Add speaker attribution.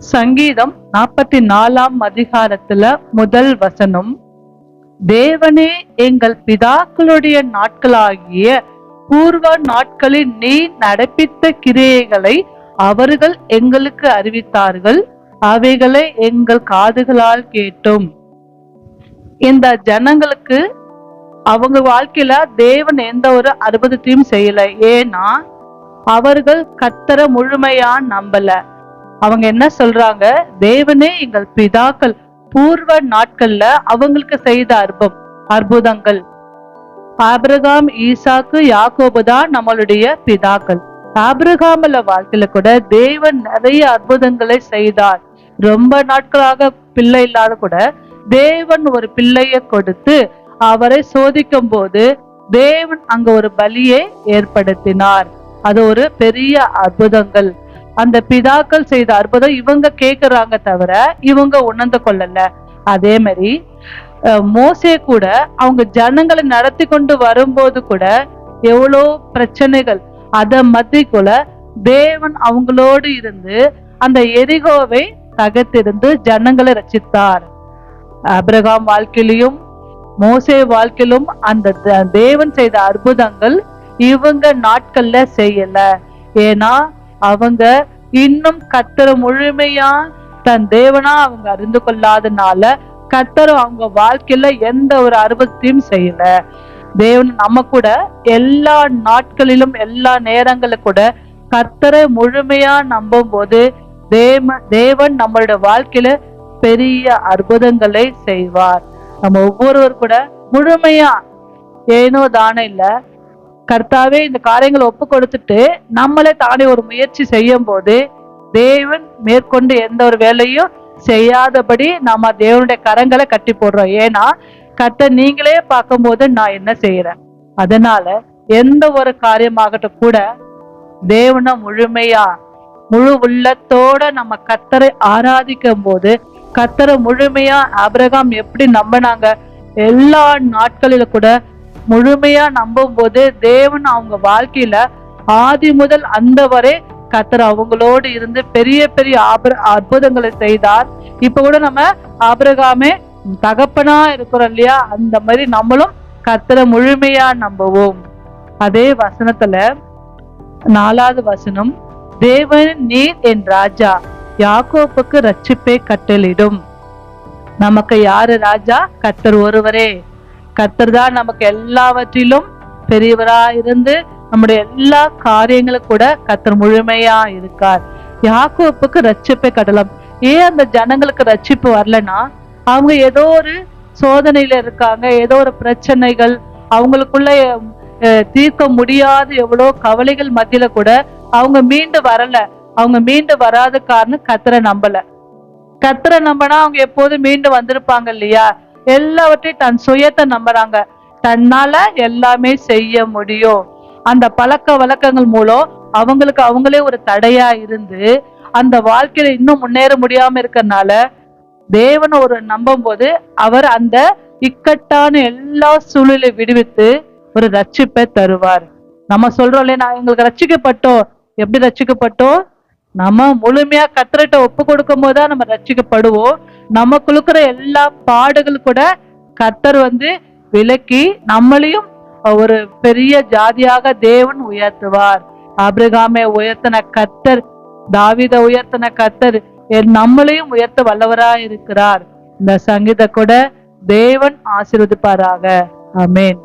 Speaker 1: சங்கீதம் நாற்பத்தி நாலாம் அதிகாரத்துல முதல் வசனம் தேவனே எங்கள் பிதாக்களுடைய நாட்களாகிய பூர்வ நாட்களில் நீ நடப்பித்த கிரியைகளை அவர்கள் எங்களுக்கு அறிவித்தார்கள். அவைகளை எங்கள் காதுகளால் கேட்டோம். இந்த ஜனங்களுக்கு அவங்க வாழ்க்கையில தேவன் எந்த ஒரு அற்புதத்தையும் செய்யல. ஏன்னா அவர்கள் கத்தரை முழுமையா நம்பல. அவங்க என்ன சொல்றாங்க? தேவனே எங்கள் பிதாக்கள் பூர்வ நாட்கள்ல அவங்களுக்கு செய்த அற்பம் அற்புதங்கள். ஆபிரகாம் ஈசாக்கு யாக்கோபு தான் நம்மளுடைய பிதாக்கள். ஆபிரகாமல வாழ்க்கையில கூட தேவன் நிறைய அற்புதங்களை செய்தார். ரொம்ப நாட்களாக பிள்ளை இல்லாத கூட தேவன் ஒரு பிள்ளைய கொடுத்து அவரை சோதிக்கும் போது தேவன் அங்க ஒரு பலியை ஏற்படுத்தினார். அது ஒரு பெரிய அற்புதங்கள். அந்த பிதாக்கள் செய்த அற்புதம் இவங்க கேக்குறாங்க தவிர இவங்க உணர்ந்து கொள்ளல. அதே மாதிரி மோசே கூட அவங்க ஜனங்களை நடத்தி கொண்டு வரும்போது கூட எவ்வளோ பிரச்சனைகள் அத கூட தேவன் அவங்களோடு இருந்து அந்த எரிகோவை தகர்த்திருந்து ஜனங்களை ரச்சித்தார். அப்ரகாம் வாழ்க்கையிலும் மோசே வாழ்க்கையிலும் அந்த த- தேவன் செய்த அற்புதங்கள் இவங்க நாட்கள்ல செய்யல. ஏன்னா அவங்க இன்னும் கத்தரை முழுமையா தன் தேவனா அவங்க அறிந்து கொள்ளாதனால கத்தர் அவங்க வாழ்க்கையில எந்த ஒரு அற்புதத்தையும் செய்யல. தேவன் நம்ம கூட எல்லா நாட்களிலும் எல்லா நேரங்களும் கூட கத்தரை முழுமையா நம்பும் போது தேவ தேவன் நம்மளோட வாழ்க்கையில பெரிய அற்புதங்களை செய்வார். நம்ம ஒவ்வொருவர் கூட முழுமையா ஏனோ தானே இல்லை கர்த்தாவே இந்த காரியங்களை ஒப்பு கொடுத்துட்டு நம்மளே தானே ஒரு முயற்சி செய்யும் போது தேவன் மேற்கொண்டு எந்த ஒரு வேலையும் செய்யாதபடி நம்ம தேவனுடைய கரங்களை கட்டி போடுறோம். ஏன்னா கர்த்த நீங்களே பார்க்கும்போது நான் என்ன செய்யறேன் அதனால எந்த ஒரு காரியமாகட்டும் கூட தேவனை முழுமையா முழு உள்ளத்தோட நம்ம கத்தரை ஆராதிக்கும் போது கத்தரை முழுமையா ஆபிரகாம் எப்படி நம்பினாங்க எல்லா நாட்களில கூட முழுமையா நம்பும் போது தேவன் அவங்க வாழ்க்கையில ஆதி முதல் அந்த வரை கத்தர் அவங்களோடு இருந்து பெரிய பெரிய ஆபர- அற்புதங்களை செய்தார். இப்ப கூட நம்ம ஆபரகாமே தகப்பனா இருக்கிறோம் இல்லையா? அந்த மாதிரி நம்மளும் கத்தரை முழுமையா நம்புவோம். அதே வசனத்துல நாலாவது வசனம் தேவன் நீர் என் ராஜா யாக்கோப்புக்கு ரட்சிப்பை கட்டளிடும். நமக்கு யாரு ராஜா? கத்தர் ஒருவரே. கர்த்தர் தான் நமக்கு எல்லாவற்றிலும் பெரியவரா இருந்து நம்முடைய எல்லா காரியங்களும் கூட கத்தர் முழுமையா இருக்கார். யாக்கோப்புக்கு ரட்சிப்பை கடலம் ஏன் அந்த ஜனங்களுக்கு ரட்சிப்பு வரலன்னா அவங்க ஏதோ ஒரு சோதனையில இருக்காங்க ஏதோ ஒரு பிரச்சனைகள் அவங்களுக்குள்ள அஹ், தீர்க்க முடியாத எவ்வளோ கவலைகள் மத்தியில கூட அவங்க மீண்டு வரல. அவங்க மீண்டு வராத காரணம் கத்தரை நம்பல. கத்தரை நம்பினா அவங்க எப்போதும் மீண்டு வந்திருப்பாங்க இல்லையா? எல்லாவற்றையும் தன் சுயத்தை நம்புறாங்க. தன்னால எல்லாமே செய்ய முடியும். அந்த பழக்க வழக்கங்கள் மூலம் அவங்களுக்கு அவங்களே ஒரு தடையா இருந்து அந்த வாழ்க்கையில இன்னும் முன்னேற முடியாம இருக்கறனால தேவனை ஒரு நம்பும் போது அவர் அந்த இக்கட்டான எல்லா சூழலை விடுவித்து ஒரு ரட்சிப்பை தருவார். நம்ம சொல்றோம் இல்லையா நான் எங்களுக்கு ரட்சிக்கப்பட்டோம். எப்படி ரட்சிக்கப்பட்டோம்? நம்ம முழுமையா கத்திரிட்ட ஒப்பு கொடுக்கும் போதுதான் நம்ம ரட்சிக்கப்படுவோம். நமக்குழுக்கிற எல்லா பாடுகள் கூட கத்தர் வந்து விலக்கி நம்மளையும் ஒரு பெரிய ஜாதியாக தேவன் உயர்த்துவார். ஆபிரகாமை உயர்த்தின கத்தர் தாவித உயர்த்தின கத்தர் என் நம்மளையும் உயர்த்த வல்லவரா இருக்கிறார். இந்த சங்கீத கூட தேவன் ஆசீர்வதிப்பாராக. அமேன்